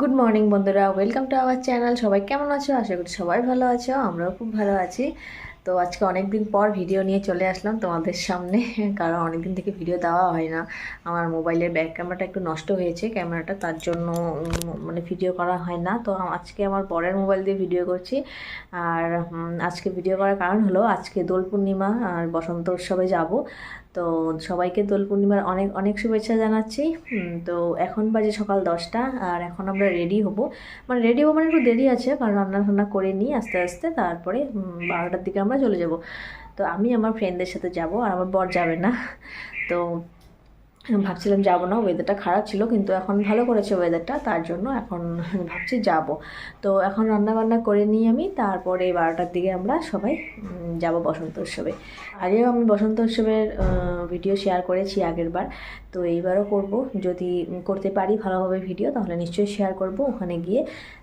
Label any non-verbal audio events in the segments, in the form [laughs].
Good morning বন্ধুরা। Welcome to our channel সবাই কেমন আছো? আশা করি সবাই ভালো আছো, আমরাও খুব ভালো আছি। তো আজকে অনেক দিন পর ভিডিও নিয়ে চলে আসলাম তোমাদের সামনে, [laughs] কারণ অনেক দিন থেকে ভিডিও দেওয়া হয় না। আমার মোবাইলের ব্যাক ক্যামেরাটা একটু নষ্ট হয়েছে, ক্যামেরাটা তার জন্য মানে ভিডিও করা হয় না। তো আজকে আমার বরের মোবাইল দিয়ে ভিডিও করছি। আর আজকে ভিডিও করার কারণ হলো, আজকে দোল পূর্ণিমা, আর বসন্ত উৎসবে যাব। তো সবাইকে দোল পূর্ণিমার অনেক অনেক শুভেচ্ছা জানাচ্ছি। তো এখন বাজে সকাল দশটা, আর এখন আমরা রেডি হব। মানে রেডি হব মানে একটু দেরি আছে, কারণ রান্না টান্না করে নিই আস্তে আস্তে, তারপরে বারোটার দিকে আমরা চলে যাব। তো আমি আমার ফ্রেন্ডদের সাথে যাব, আর আমার বর যাবে না। তো ভাবছিলাম যাব না ওয়েদারটা খারাপ ছিল, কিন্তু এখন ভালো করেছে ওয়েদারটা তার জন্য এখন ভাবছি যাব। তো এখন রান্না বান্না করে নিই আমি, তারপরে বারোটার দিকে আমরা সবাই যাব বসন্ত উৎসবে। আগেও আমি বসন্ত উৎসবের ভিডিও শেয়ার করেছি আগের বার, তো এইবারও করব। যদি করতে পারি ভালোভাবে ভিডিও তাহলে নিশ্চয়ই শেয়ার করব ওখানে গিয়ে।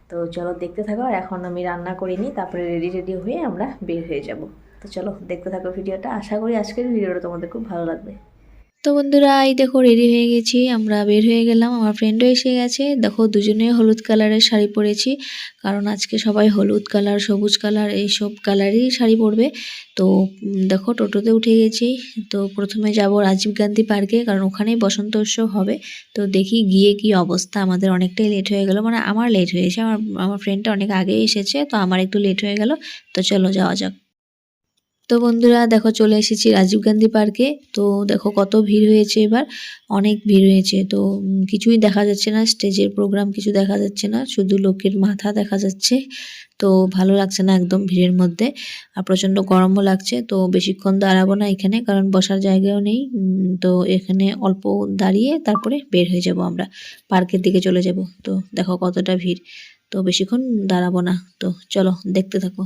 তো চলো দেখতে থাকো, আর এখন আমি রান্না করে নিই, তারপরে রেডি রেডি হয়ে আমরা বের হয়ে যাব। তো চলো দেখতে থাকো ভিডিওটা আশা করি আজকের ভিডিওটা তোমাদের খুব ভালো লাগবে। তো বন্ধুরা, এই দেখো রেডি হয়ে গেছি, আমরা বের হয়ে গেলাম, আমার ফ্রেন্ডও এসে গেছে। দেখো, দুজনে হলুদ কালারের শাড়ি পরেছি, কারণ আজকে সবাই হলুদ কালার সবুজ কালার এইসব কালারই শাড়ি পরবে। তো দেখো, টোটোতে উঠে গেছি। তো, প্রথমে যাব রাজীব গান্ধী পার্কে, কারণ ওখানেই বসন্ত উৎসব হবে। তো, দেখি গিয়ে কি অবস্থা, আমাদের অনেকটাই লেট হয়ে গেল মানে আমার লেট হয়েছে আমার আমার ফ্রেন্ডটা অনেক আগে এসেছে, তো আমার একটু লেট হয়ে গেল। তো, চলো, যাওয়া যাক। তো বন্ধুরা, দেখো চলে এসেছি রাজীব গান্ধী পার্কে। তো দেখো কত ভিড় হয়েছে এবার, অনেক ভিড় হয়েছে। তো কিছুই দেখা যাচ্ছে না, স্টেজের প্রোগ্রাম কিছু দেখা যাচ্ছে না, শুধু লোকের মাথা দেখা যাচ্ছে। তো ভালো লাগছে না একদম ভিড়ের মধ্যে, আর প্রচণ্ড গরমও লাগছে। তো বেশিক্ষণ দাঁড়াবো না এখানে, কারণ বসার জায়গাও নেই। তো এখানে অল্প দাঁড়িয়ে তারপরে বের হয়ে যাব আমরা, পার্কের দিকে চলে যাব। তো দেখো কতটা ভিড়, তো বেশিক্ষণ দাঁড়াবো না। তো চলো দেখতে থাকো।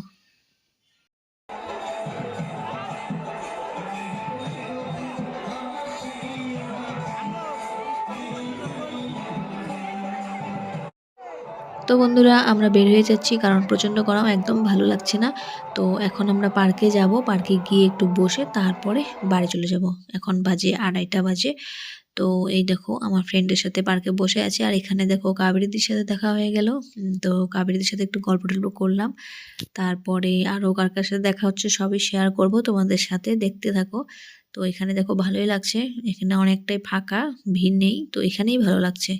তো বন্ধুরা, আমরা বের হয়ে যাচ্ছি কারণ প্রচণ্ড গরম, একদম ভালো লাগছে না। তো এখন আমরা পার্কে যাব। পার্কে গিয়ে একটু বসে তারপরে বাড়ি চলে যাব। এখন বাজে আড়াইটা বাজে। তো এই দেখো, আমার ফ্রেন্ডের সাথে পার্কে বসে আছে। আর এখানে দেখো, কাবেরিদির সাথে দেখা হয়ে গেল। তো কাবেরিদির সাথে একটু গল্প টল্প করলাম। তারপরে আরও কার কার সাথে দেখা হচ্ছে সবই শেয়ার করব তোমাদের সাথে। দেখতে থাকো। তো এখানে দেখো, ভালোই লাগছে। এখানে অনেকটাই ফাঁকা, ভিড় নেই। তো এখানেই ভালো লাগছে।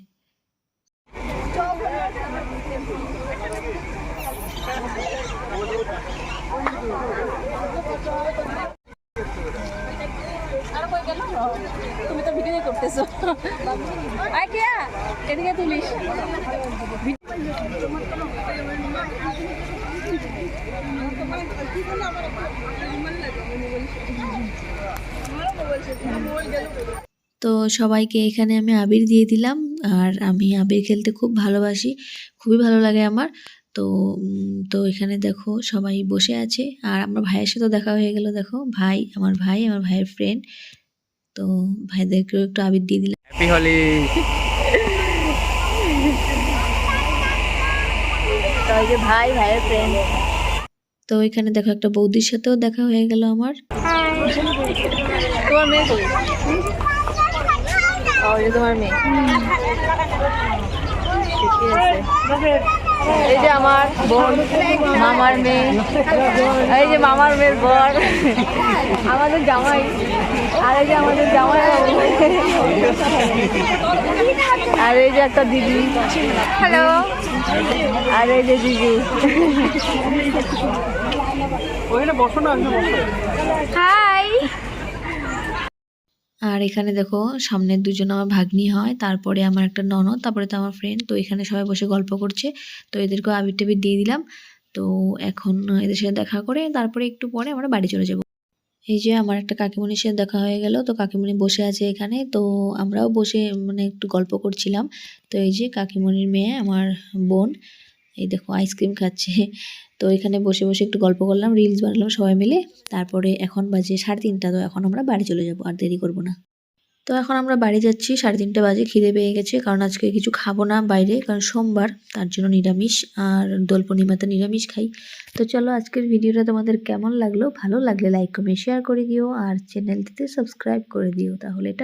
তো সবাইকে এখানে আমি আবির দিয়ে দিলাম, আর আমি আবির খেলতে খুব ভালোবাসি, খুবই ভালো লাগে আমার। তো তো এখানে দেখো সবাই বসে আছে। আর আমার ভাইয়ের সাথেও দেখা হয়ে গেল দেখো। ভাই আমার ভাই আমার ভাইয়ের ফ্রেন্ড তো ভাইদেরকেও একটু আবির দিয়ে দিলাম। হ্যাপি হোলি তো ওই যে ভাই ভাইয়ের ফ্রেন্ড তো এখানে দেখো একটা বৌদির সাথেও দেখা হয়ে গেল আমার। তোমার মেয়ে তোমার মেয়ে। ঠিকই আছে। এই যে আমার বোন মামার মেয়ে এই যে মামার মেয়ের বর আমাদের জামাই আর এই যে আমাদের জামাই আর এই যে একটা দিদি হ্যালো আর এই যে দিদি। ওখানে বসো না বসো। হাই আর এখানে দেখো সামনের দুজন আমার ভাগ্নি হয়, তারপরে আমার একটা ননদ, তারপরে তো আমার ফ্রেন্ড তো এখানে সবাই বসে গল্প করছে, তো এদেরকেও আবির টাবির দিয়ে দিলাম। তো এখন এদের সাথে দেখা করে, তারপরে একটু পরে আমরা বাড়ি চলে যাব। এই যে আমার একটা কাকিমণির সাথে দেখা হয়ে গেল, তো কাকিমণি বসে আছে এখানে, তো আমরাও বসে মানে একটু গল্প করছিলাম। তো এই যে কাকিমণির মেয়ে, আমার বোন এই দেখো আইসক্রিম খাচ্ছে। তো এখানে বসে বসে একটু গল্প করলাম রিলস বানালাম সবাই মিলে। তারপরে এখন বাজে সাড়ে তিনটা, তো এখন আমরা বাড়ি চলে যাব, আর দেরি করব না। তো এখন আমরা বাড়ি যাচ্ছি, সাড়ে তিনটে বাজে, খিদে পেয়ে গেছে, কারণ আজকে কিছু খাব না বাইরে, কারণ সোমবার, তার জন্য নিরামিষ, আর দোল পূর্ণিমাতে নিরামিষ খাই। তো চলো আজকের ভিডিওটা তোমাদের কেমন লাগল? ভালো লাগলে লাইক কমেন্ট শেয়ার করে দিও, আর চ্যানেলটিতে সাবস্ক্রাইব করে দিও, তাহলে এটা